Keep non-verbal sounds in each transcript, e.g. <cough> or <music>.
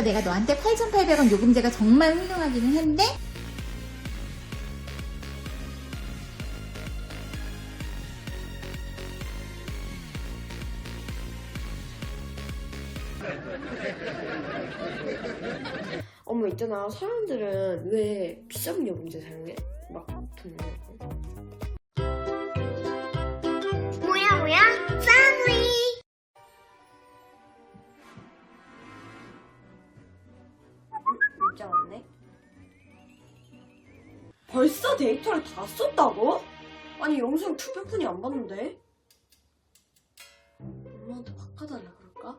내가 너한테 8,800원 요금제가 정말 훌륭하기는 한데 어머 있잖아 사람들은 왜 비싼 요금제 사용해? 데이터를 다 썼다고? 아니 영상 200분이 안 봤는데 엄마한테 바꿔달라 그럴까?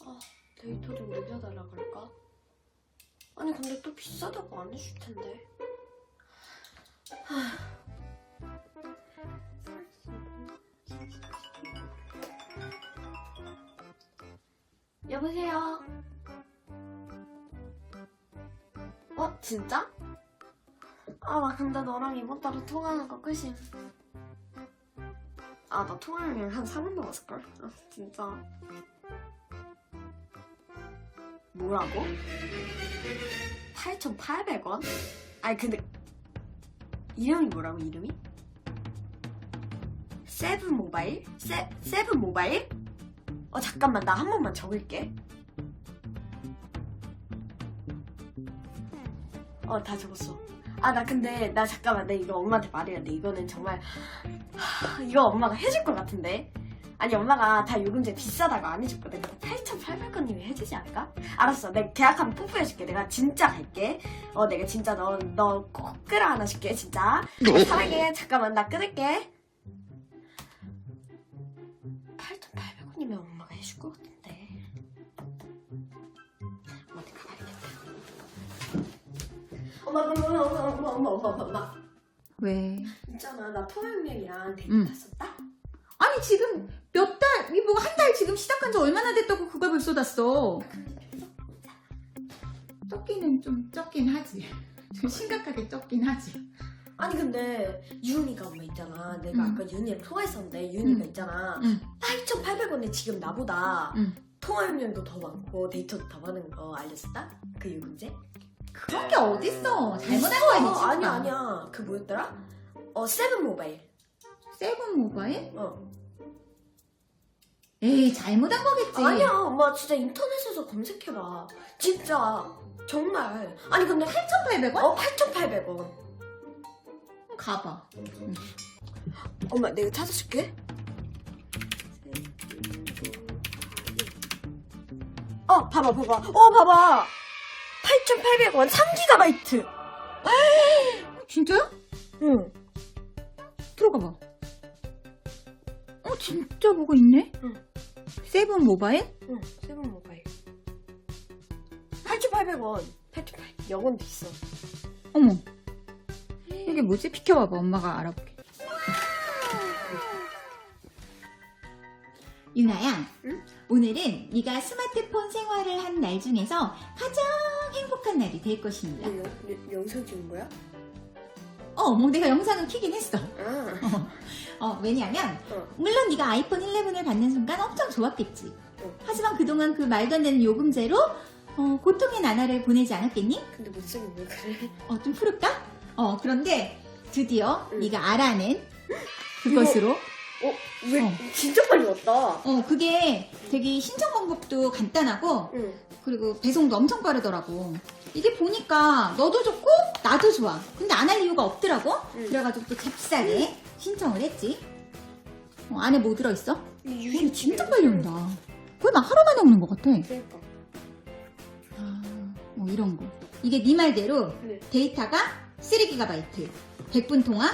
아 데이터 좀 늘려달라 그럴까? 아니 근데 또 비싸다고 안 해줄 텐데 여보세요 어 진짜? 아나 근데 너랑 이번 달에 통화하는 거 끝임 아 나 통화하면 한 4분 남았을걸? 아 진짜 뭐라고? 8,800원? 아니 근데 이름이 뭐라고 이름이? 세븐 모바일? 세, 세븐 모바일? 어 잠깐만 나 한 번만 적을게 어 다 적었어 아 나 근데 나 잠깐만 나 이거 엄마한테 말해야 돼. 이거는 정말 하, 이거 엄마가 해줄 것 같은데? 아니 엄마가 다 요금제 비싸다고 안 해줬거든. 근데 8,800원이면 해주지 않을까? 알았어. 내가 계약하면 뽀뽀해줄게. 내가 진짜 갈게. 어 내가 진짜 너너꼭 끌어 안아줄게 진짜. 어, 사랑해. 잠깐만 나 끊을게. 8,800원이면 엄마가 해줄 것 같은 엄마 엄마 엄마 엄마 엄마 엄마 엄마 엄마 왜? 있잖아 나 통화용량이랑 데이터 응. 다 썼다? 아니 지금 몇 달, 이 뭐 한 달 지금 시작한 지 얼마나 됐다고 그걸 벌써 다 써. 적기는 좀 적긴 하지. <laughs> 좀 심각하게 적긴 하지. 아니 근데 윤이가 엄마 있잖아 내가 응. 아까 윤이랑 통화했었는데 윤이가 응. 있잖아 응. 8,800원에 지금 나보다 응. 통화용량도 더 많고 데이터도 더 많은 거 알려줬다? 그 요금제? 그런 게 어딨어. 잘못한 어, 거야, 미친아. 아니야 아니야 그 뭐였더라? 어 세븐 모바일 세븐 모바일? 어 에이, 잘못한 거겠지. 아니야 엄마 진짜 인터넷에서 검색해봐 진짜 정말 아니 근데 8,800원? 어 8,800원 가봐. 엄마 내가 찾아줄게 어 봐봐 봐봐 어 봐봐 8,800원 3기가바이트 진짜요? 응 들어가 봐. 어, 진짜 뭐가 있네? 응. 세븐 모바일? 응, 세븐 모바일. 8,800원. 8,800원. 영원도 있어. 어머. 이게 뭐지? 비켜봐봐. 엄마가 알아볼게. 유나야, 응? 오늘은 네가 스마트폰 생활을 한 날 중에서 가장 행복한 날이 될 것입니다. 영, 영, 영상 찍은 거야? 어, 뭐 내가 영상을 키긴 했어. 아. 어, 왜냐면 어. 물론 네가 아이폰 11을 받는 순간 엄청 좋았겠지. 어. 하지만 그동안 그 말도 안 되는 요금제로 어, 고통의 나날을 보내지 않았겠니? 근데 목소리 왜 그래? 어, 좀 풀을까? 어, 그런데 드디어 응. 네가 알아낸 그것으로 어? 왜? 어. 진짜 빨리 왔다. 어, 그게 되게 신청 방법도 간단하고 응. 그리고 배송도 엄청 빠르더라고. 이게 보니까 너도 좋고 나도 좋아. 근데 안 할 이유가 없더라고. 응. 그래가지고 또 잽싸게 신청을 했지. 어, 안에 뭐 들어있어? 이 이게 진짜 빨리 온다. 거의 막 하루 만에 오는 것 같아. 그러니까. 아, 뭐 이런 거. 이게 네 말대로 네. 데이터가 3GB, 100분 통화,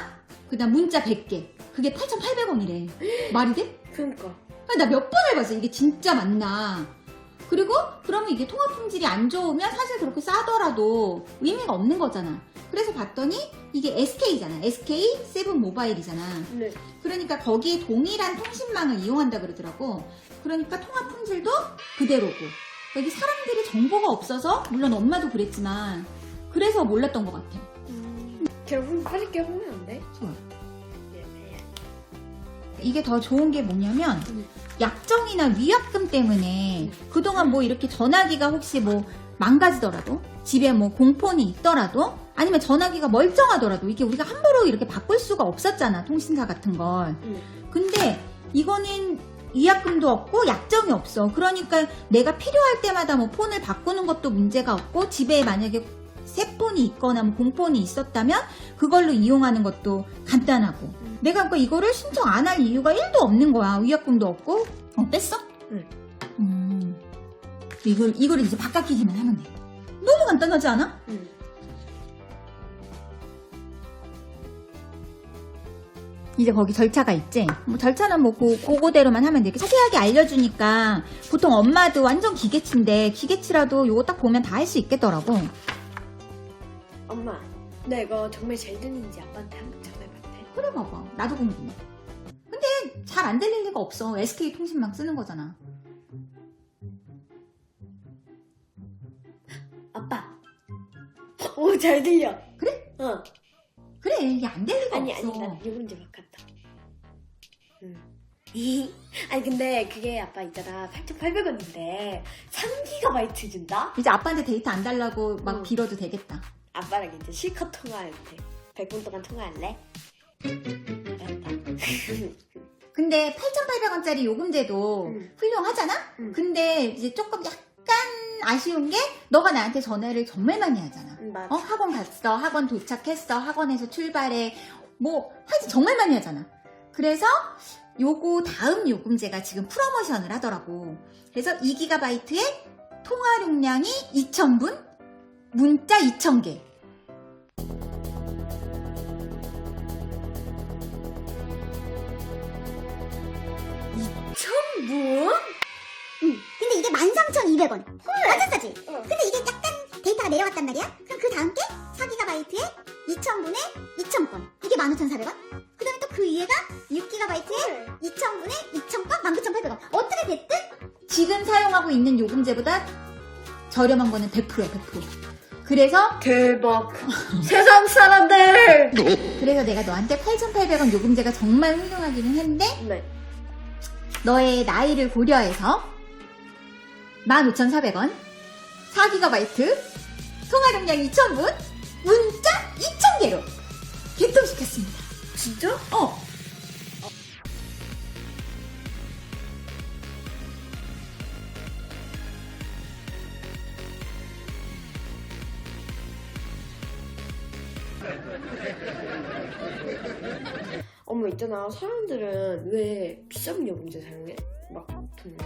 그 다음 문자 100개. 그게 8,800원이래. 말이 돼? 그러니까. 나몇 번을 봤어. 이게 진짜 맞나. 그리고 그러면 이게 통화 품질이 안 좋으면 사실 그렇게 싸더라도 의미가 없는 거잖아. 그래서 봤더니 이게 SK잖아. SK 세븐 모바일이잖아. 네. 그러니까 거기에 동일한 통신망을 이용한다 그러더라고. 그러니까 통화 품질도 그대로고. 여기 사람들이 정보가 없어서 물론 엄마도 그랬지만 그래서 몰랐던 것 같아. 음. 그냥 빨리 깨보면 안 돼? 네. 이게 더 좋은 게 뭐냐면 음. 약정이나 위약금 때문에 그동안 뭐 이렇게 전화기가 혹시 뭐 망가지더라도 집에 뭐 공폰이 있더라도 아니면 전화기가 멀쩡하더라도 이게 우리가 함부로 이렇게 바꿀 수가 없었잖아 통신사 같은 걸 응. 근데 이거는 위약금도 없고 약정이 없어 그러니까 내가 필요할 때마다 뭐 폰을 바꾸는 것도 문제가 없고 집에 만약에 새 폰이 있거나 뭐 공폰이 있었다면 그걸로 이용하는 것도 간단하고 내가 그러니까 이거를 신청 안 할 이유가 1도 없는 거야 위약금도 없고 어땠어? 응. 음. 이걸 이거를 이제 바꿔키기만 하면 돼 너무 간단하지 않아? 응. 이제 거기 절차가 있지. 뭐 절차는 뭐 고, 그거대로만 하면 돼. 자세하게 알려주니까 보통 엄마도 완전 기계치인데 기계치라도 요거 딱 보면 다 할 수 있겠더라고. 나 이거 정말 잘 들리는지 아빠한테 한번 돼? 그래 봐봐. 나도 궁금해. 근데 잘 안 들릴 리가 없어. SK 통신망 쓰는 거잖아. 아빠. 오, 잘 들려. 그래? 어. 그래 이게 안 될 리가 아니, 없어. 아니, 나 요금제 바꿨다. 응. 아니, 근데 그게 아빠 있잖아. 8,800원인데 3GB 준다? 이제 아빠한테 데이터 안 달라고 막 응. 빌어도 되겠다. 아빠랑 이제 실컷 통화할 때. 100분 동안 통화할래? <laughs> 근데 8,800원짜리 요금제도 응. 훌륭하잖아? 응. 근데 이제 조금 약간 아쉬운 게 너가 나한테 전화를 정말 많이 하잖아. 응, 맞아. 어, 학원 갔어. 학원 도착했어. 학원에서 출발해. 뭐, 하여튼 정말 많이 하잖아. 그래서 요거 다음 요금제가 지금 프로모션을 하더라고. 그래서 2GB에 통화용량이 2,000분, 문자 2,000개. 뭐? 근데 이게 13,200원. 완전 싸지? 근데 이게 약간 데이터가 내려갔단 말이야? 그럼 그 다음 게 4GB에 2,000분에 2,000건. 이게 15,400원. 그 다음에 또 그 위에가 6GB에 2,000분에 2,000건 19,800원. 어떻게 됐든 지금 사용하고 있는 요금제보다 저렴한 거는 100%야, 100%. 그래서 대박. <laughs> 세상 사람들! 그래서 내가 너한테 8,800원 요금제가 정말 훌륭하기는 했는데 네. 너의 나이를 고려해서 15,400원 4GB 통화 용량 2,000분 문자 2,000개로 개통시켰습니다. 진짜? 어. 있잖아. 사람들은 왜 비싼 요금제 사용해? 막 돈.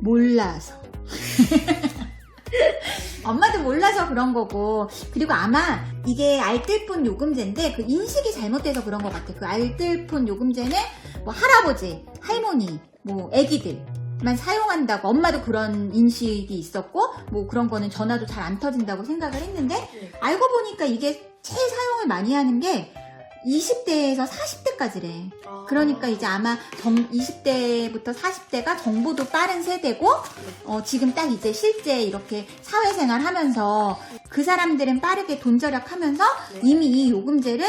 몰라서. <laughs> 엄마도 몰라서 그런 거고 그리고 아마 이게 알뜰폰 요금제인데 그 인식이 잘못돼서 그런 것 같아. 그 알뜰폰 요금제는 뭐 할아버지, 할머니, 뭐 애기들만 사용한다고 엄마도 그런 인식이 있었고 뭐 그런 거는 전화도 잘 안 터진다고 생각을 했는데 네. 알고 보니까 이게 제일 사용을 많이 하는 게 20대에서 40대까지래. 아. 그러니까 이제 아마 정, 20대부터 40대가 정보도 빠른 세대고 어, 지금 딱 이제 실제 이렇게 사회생활 하면서 그 사람들은 빠르게 돈 절약하면서 네. 이미 이 요금제를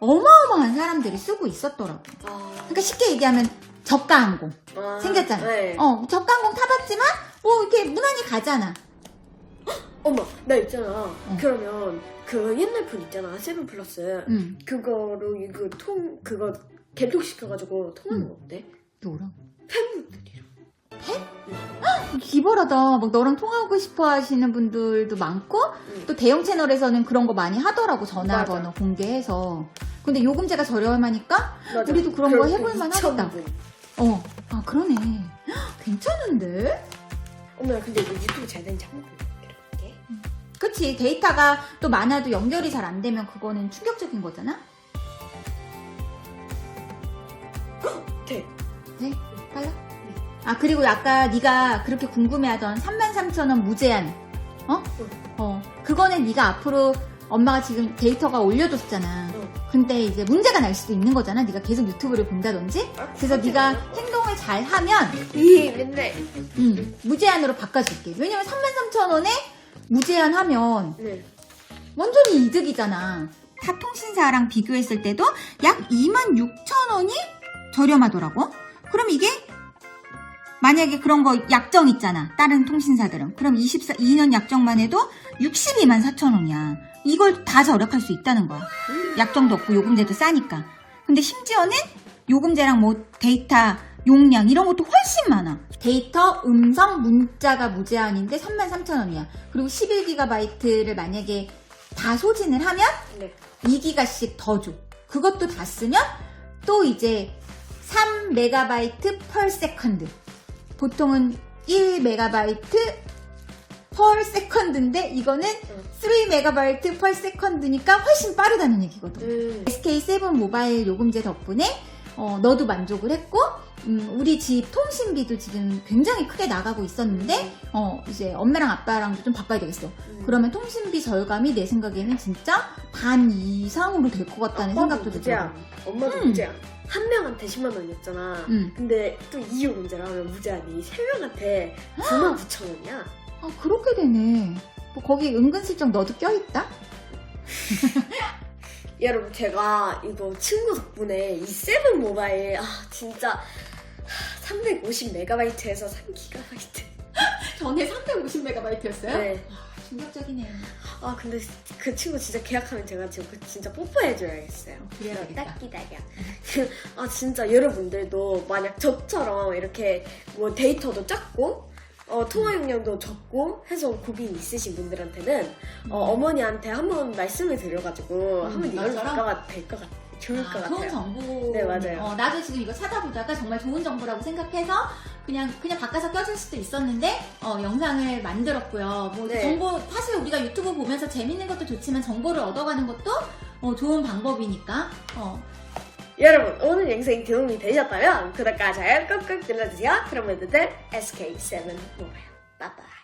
어마어마한 사람들이 쓰고 있었더라고. 아. 그러니까 쉽게 얘기하면 저가 항공 아. 생겼잖아. 네. 어, 저가 항공 타봤지만 뭐 이렇게 무난히 가잖아. 엄마, 나 있잖아. 그러면 그 옛날 폰 있잖아. 세븐 플러스. 응. 그거로 이거 통, 그거 개통시켜가지고 통화는 응. 어때? 너랑 팬분들이랑. 기발하다. 막 너랑 통화하고 싶어 하시는 분들도 많고 응. 또 대형 채널에서는 그런 거 많이 하더라고 전화번호 맞아. 공개해서. 근데 요금제가 저렴하니까 맞아. 우리도 그런 거 그럴 때 해볼만 2,000 하겠다. 분. 어, 아 그러네. 헉, 괜찮은데? 엄마, 근데 이거 유튜브 잘 되는지 한번 볼게. 그치 데이터가 또 많아도 연결이 잘 안 되면 그거는 충격적인 거잖아. 돼. <gasps> 네, 빨라. 아 그리고 아까 네가 그렇게 궁금해하던 33,000원 무제한. 어? 어. 그거는 네가 앞으로 엄마가 지금 데이터가 올려줬잖아. 응. 근데 이제 문제가 날 수도 있는 거잖아. 네가 계속 유튜브를 본다든지. 그래서 네가 행동을 잘 하면 이 맨날. 음, 무제한으로 바꿔줄게. 왜냐면 33,000원에 무제한 하면 네. 완전히 이득이잖아. 타 통신사랑 비교했을 때도 약 26,000원이 저렴하더라고. 그럼 이게 만약에 그런 거 약정 있잖아. 다른 통신사들은. 그럼 24, 2년 약정만 해도 62만 4천 원이야. 이걸 다 절약할 수 있다는 거야. 약정도 없고 요금제도 싸니까. 근데 심지어는 요금제랑 뭐 데이터 용량 이런 것도 훨씬 많아. 데이터, 음성, 문자가 무제한인데 3만 3천 원이야. 그리고 11GB를 만약에 다 소진을 하면 네. 2기가씩 더 줘. 그것도 다 쓰면 또 이제 3MB per second. 보통은 1MB per second인데 이거는 3MB per second니까 훨씬 빠르다는 얘기거든. 음. SK7 모바일 요금제 덕분에 어, 너도 만족을 했고 음, 우리 집 통신비도 지금 굉장히 크게 나가고 있었는데 어, 이제 엄마랑 아빠랑도 좀 바꿔야 되겠어. 음. 그러면 통신비 절감이 내 생각에는 진짜 반 이상으로 될 것 같다는 생각도. 들더라고. 엄마도 음. 무제한. 한 명한테 10만 원이었잖아. 음. 근데 또 이유 문제라면 무제한이 세 명한테 9만 9천 원이야. 아 그렇게 되네. 뭐 거기 은근슬쩍 너도 껴있다? <laughs> 여러분 제가 이거 친구 덕분에 이 세븐 모바일 아 진짜 350메가바이트에서 3기가바이트. <laughs> 전에 350MB였어요? 네. 충격적이네. 아 근데 그 친구 진짜 계약하면 제가 지금 그 진짜 뽀뽀해줘야겠어요. 그래야겠다. 딱 기다려. <laughs> 아 진짜 여러분들도 만약 저처럼 이렇게 뭐 데이터도 작고 어, 통화 용량도 적고 해서 고민 있으신 분들한테는 어, 어머니한테 한번 말씀을 드려가지고 음, 한번 이걸 나처럼? 바꿔봐도 될것 같, 좋을 것 아, 같아요. 좋은 정보. 네, 맞아요. 어, 나도 지금 이거 찾아보다가 정말 좋은 정보라고 생각해서 그냥 그냥 바꿔서 껴줄 수도 있었는데 어, 영상을 만들었고요. 뭐 네. 정보 사실 우리가 유튜브 보면서 재밌는 것도 좋지만 정보를 얻어가는 것도 어, 좋은 방법이니까. 어, 여러분 오늘 영상이 도움이 되셨다면 구독과 좋아요 꾹꾹 눌러주세요. 그럼 모두들 SK7 모바일 빠빠.